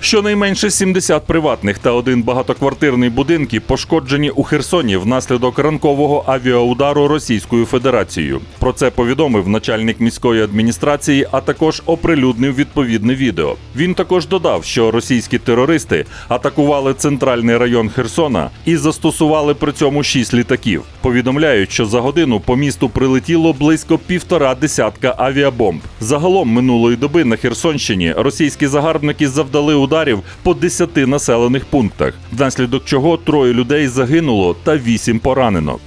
Щонайменше 70 приватних та один багатоквартирний будинки пошкоджені у Херсоні внаслідок ранкового авіаудару Російською Федерацією. Про це повідомив начальник міської адміністрації, а також оприлюднив відповідне відео. Він також додав, що російські терористи атакували центральний район Херсона і застосували при цьому шість літаків. Повідомляють, що за годину по місту прилетіло близько півтора десятка авіабомб. Загалом минулої доби на Херсонщині російські загарбники завдали ударів по 10 населених пунктах, внаслідок чого троє людей загинуло та вісім поранено.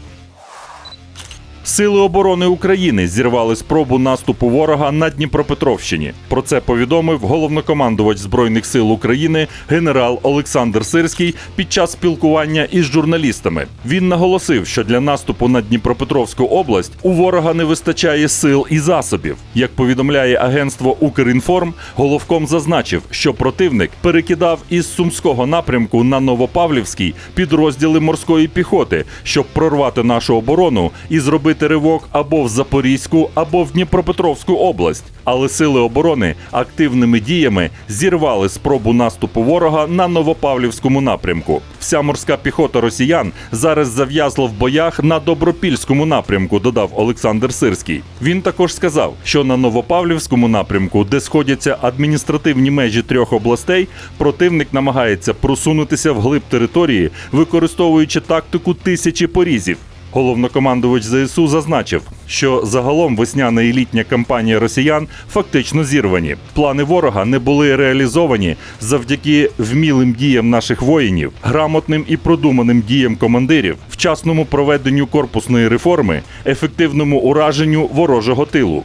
Сили оборони України зірвали спробу наступу ворога на Дніпропетровщині. Про це повідомив головнокомандувач збройних сил України генерал Олександр Сирський під час спілкування із журналістами. Він наголосив, що для наступу на Дніпропетровську область у ворога не вистачає сил і засобів. Як повідомляє агентство Укрінформ, головком зазначив, що противник перекидав із сумського напрямку на Новопавлівський підрозділи морської піхоти, щоб прорвати нашу оборону і зробити ривок або в Запорізьку, або в Дніпропетровську область. Але сили оборони активними діями зірвали спробу наступу ворога на Новопавлівському напрямку. Вся морська піхота росіян зараз зав'язла в боях на Добропільському напрямку, додав Олександр Сирський. Він також сказав, що на Новопавлівському напрямку, де сходяться адміністративні межі трьох областей, противник намагається просунутися вглиб території, використовуючи тактику тисячі порізів. Головнокомандувач ЗСУ зазначив, що загалом весняна і літня кампанія росіян фактично зірвані. Плани ворога не були реалізовані завдяки вмілим діям наших воїнів, грамотним і продуманим діям командирів, вчасному проведенню корпусної реформи, ефективному ураженню ворожого тилу.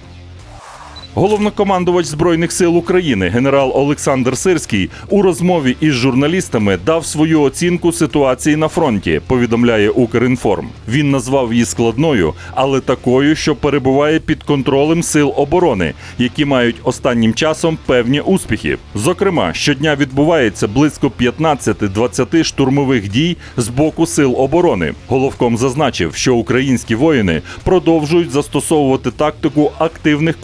Головнокомандувач збройних сил України генерал Олександр Сирський у розмові із журналістами дав свою оцінку ситуації на фронті. Повідомляє Укрінформ. Він назвав її складною, але такою, що перебуває під контролем сил оборони, які мають останнім часом певні успіхи. Зокрема, щодня відбувається близько 15-20 штурмових дій з боку сил оборони. Головком зазначив, що українські воїни продовжують застосовувати тактику активних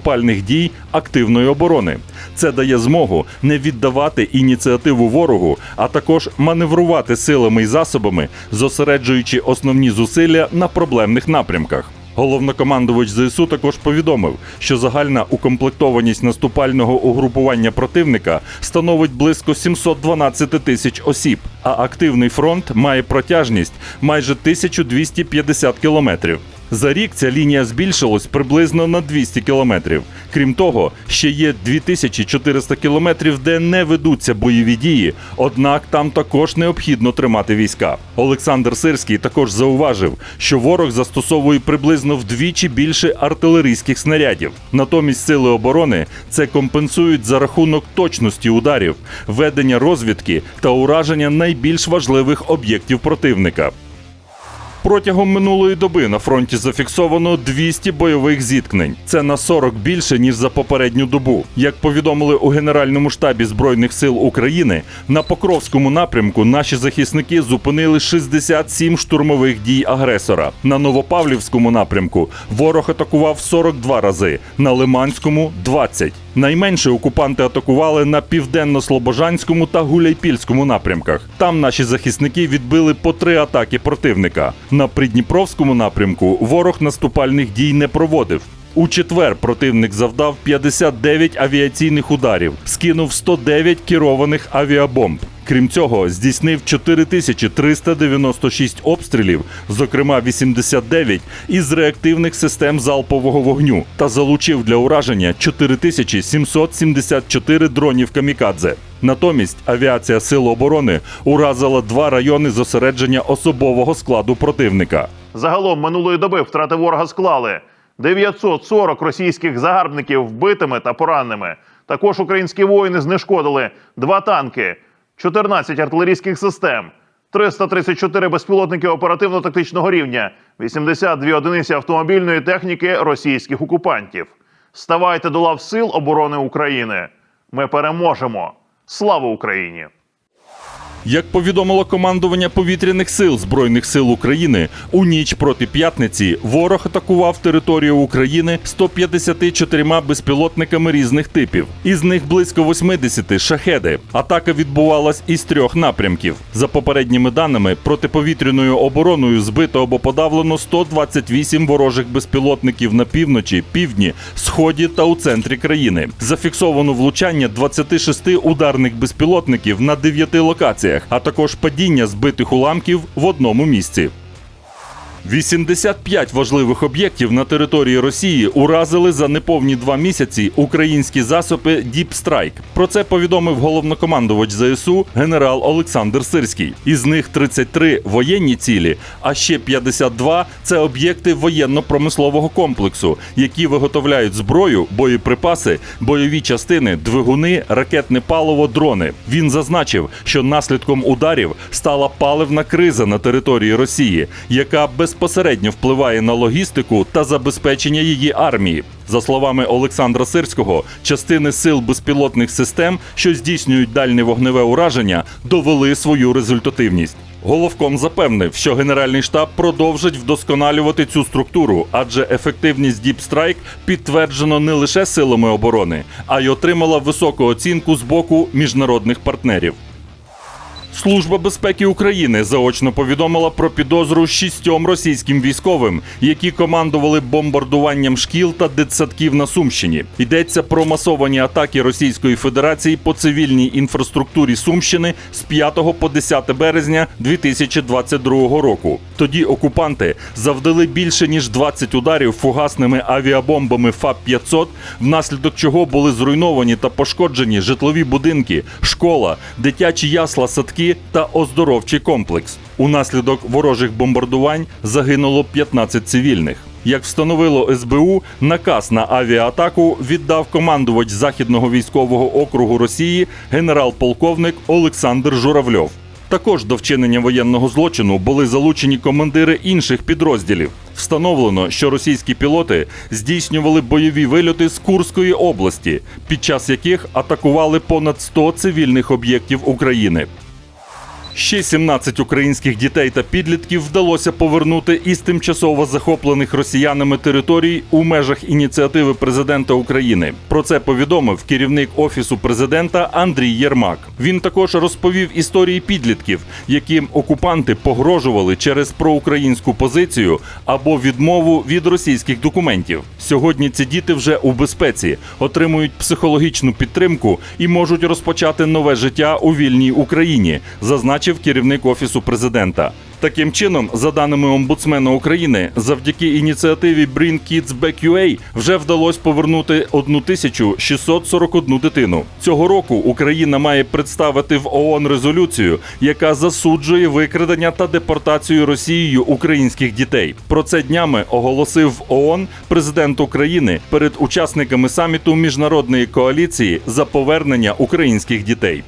контрнаступальних дій активної оборони. Це дає змогу не віддавати ініціативу ворогу, а також маневрувати силами і засобами, зосереджуючи основні зусилля на проблемних напрямках. Головнокомандувач ЗСУ також повідомив, що загальна укомплектованість наступального угрупування противника становить близько 712 тисяч осіб, а активний фронт має протяжність майже 1250 кілометрів. За рік ця лінія збільшилась приблизно на 200 кілометрів. Крім того, ще є 2400 кілометрів, де не ведуться бойові дії, однак там також необхідно тримати війська. Олександр Сирський також зауважив, що ворог застосовує приблизно вдвічі більше артилерійських снарядів. Натомість сили оборони це компенсують за рахунок точності ударів, ведення розвідки та ураження найбільш важливих об'єктів противника. Протягом минулої доби на фронті зафіксовано 200 бойових зіткнень. Це на 40 більше ніж за попередню добу. Як повідомили у Генеральному штабі збройних сил України, на Покровському напрямку наші захисники зупинили 67 штурмових дій агресора. На Новопавлівському напрямку ворог атакував 42 рази, на Лиманському 20. Найменше окупанти атакували на південно-слобожанському та гуляйпільському напрямках. Там наші захисники відбили по три атаки противника. На Придніпровському напрямку ворог наступальних дій не проводив. У четвер противник завдав 59 авіаційних ударів, скинув 109 керованих авіабомб. Крім цього, здійснив 4396 обстрілів, зокрема 89 із реактивних систем залпового вогню, та залучив для ураження 4774 дронів камікадзе. Натомість авіація Сил оборони уразила два райони зосередження особового складу противника. Загалом минулої доби втрати ворога склали 940 російських загарбників вбитими та пораненими. Також українські воїни знешкодили два танки, 14 артилерійських систем, 334 безпілотники оперативно-тактичного рівня, 82 одиниці автомобільної техніки російських окупантів. Ставайте до лав сил оборони України. Ми переможемо. Слава Україні! Як повідомило командування повітряних сил Збройних сил України, у ніч проти п'ятниці ворог атакував територію України 154 безпілотниками різних типів. Із них близько 80 шахеди. Атака відбувалась із трьох напрямків. За попередніми даними, протиповітряною обороною збито або подавлено 128 ворожих безпілотників на півночі, півдні, сході та у центрі країни. Зафіксовано влучання 26 ударних безпілотників на 9 локаціях, а також падіння збитих уламків в одному місці. 85 важливих об'єктів на території Росії уразили за неповні два місяці українські засоби Strike. Про це повідомив головнокомандувач ЗСУ генерал Олександр Сирський. Із них 33 воєнні цілі, а ще 52 – це об'єкти воєнно-промислового комплексу, які виготовляють зброю, боєприпаси, бойові частини, двигуни, ракетне паливо, дрони. Він зазначив, що наслідком ударів стала паливна криза на території Росії, яка безпосередньо впливає на логістику та забезпечення її армії. За словами Олександра Сирського, частини сил безпілотних систем, що здійснюють дальнє вогневе ураження, довели свою результативність. Головком запевнив, що Генеральний штаб продовжить вдосконалювати цю структуру, адже ефективність Strike підтверджено не лише силами оборони, а й отримала високу оцінку з боку міжнародних партнерів. Служба безпеки України заочно повідомила про підозру шістьом російським військовим, які командували бомбардуванням шкіл та дитсадків на Сумщині. Йдеться про масовані атаки Російської Федерації по цивільній інфраструктурі Сумщини з 5 по 10 березня 2022 року. Тоді окупанти завдали більше ніж 20 ударів фугасними авіабомбами ФАП-500, внаслідок чого були зруйновані та пошкоджені житлові будинки, школа, дитячі ясла, садки та оздоровчий комплекс. Унаслідок ворожих бомбардувань загинуло 15 цивільних. Як встановило СБУ, наказ на авіаатаку віддав командувач Західного військового округу Росії генерал-полковник Олександр Журавльов. Також до вчинення воєнного злочину були залучені командири інших підрозділів. Встановлено, що російські пілоти здійснювали бойові вильоти з Курської області, під час яких атакували понад 100 цивільних об'єктів України. Ще 17 українських дітей та підлітків вдалося повернути із тимчасово захоплених росіянами територій у межах ініціативи президента України. Про це повідомив керівник офісу президента Андрій Єрмак. Він також розповів історії підлітків, яким окупанти погрожували через проукраїнську позицію або відмову від російських документів. Сьогодні ці діти вже у безпеці, отримують психологічну підтримку і можуть розпочати нове життя у вільній Україні, зазначив керівник офісу президента. Таким чином, за даними омбудсмена України, завдяки ініціативі Bring Kids Back UA вже вдалося повернути 1641 дитину. Цього року Україна має представити в ООН резолюцію, яка засуджує викрадення та депортацію Росією українських дітей. Про це днями оголосив ООН президент України перед учасниками саміту міжнародної коаліції за повернення українських дітей.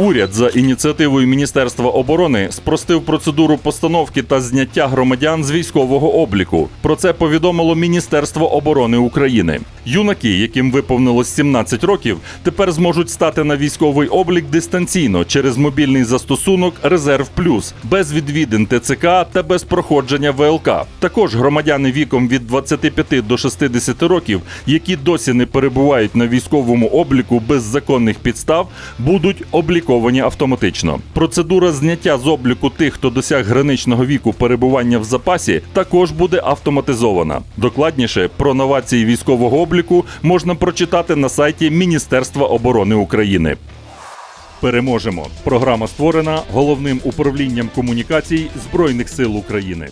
Уряд за ініціативою Міністерства оборони спростив процедуру постановки та зняття громадян з військового обліку. Про це повідомило Міністерство оборони України. Юнаки, яким виповнилось 17 років, тепер зможуть стати на військовий облік дистанційно через мобільний застосунок Резерв Плюс без відвідин ТЦК та без проходження ВЛК. Також громадяни віком від 25 до 60 років, які досі не перебувають на військовому обліку без законних підстав, будуть обліковані автоматично. Процедура зняття з обліку тих, хто досяг граничного віку перебування в запасі, також буде автоматизована. Докладніше про новації військового обліку можна прочитати на сайті Міністерства оборони України. Переможемо. Програма створена головним управлінням комунікацій Збройних сил України.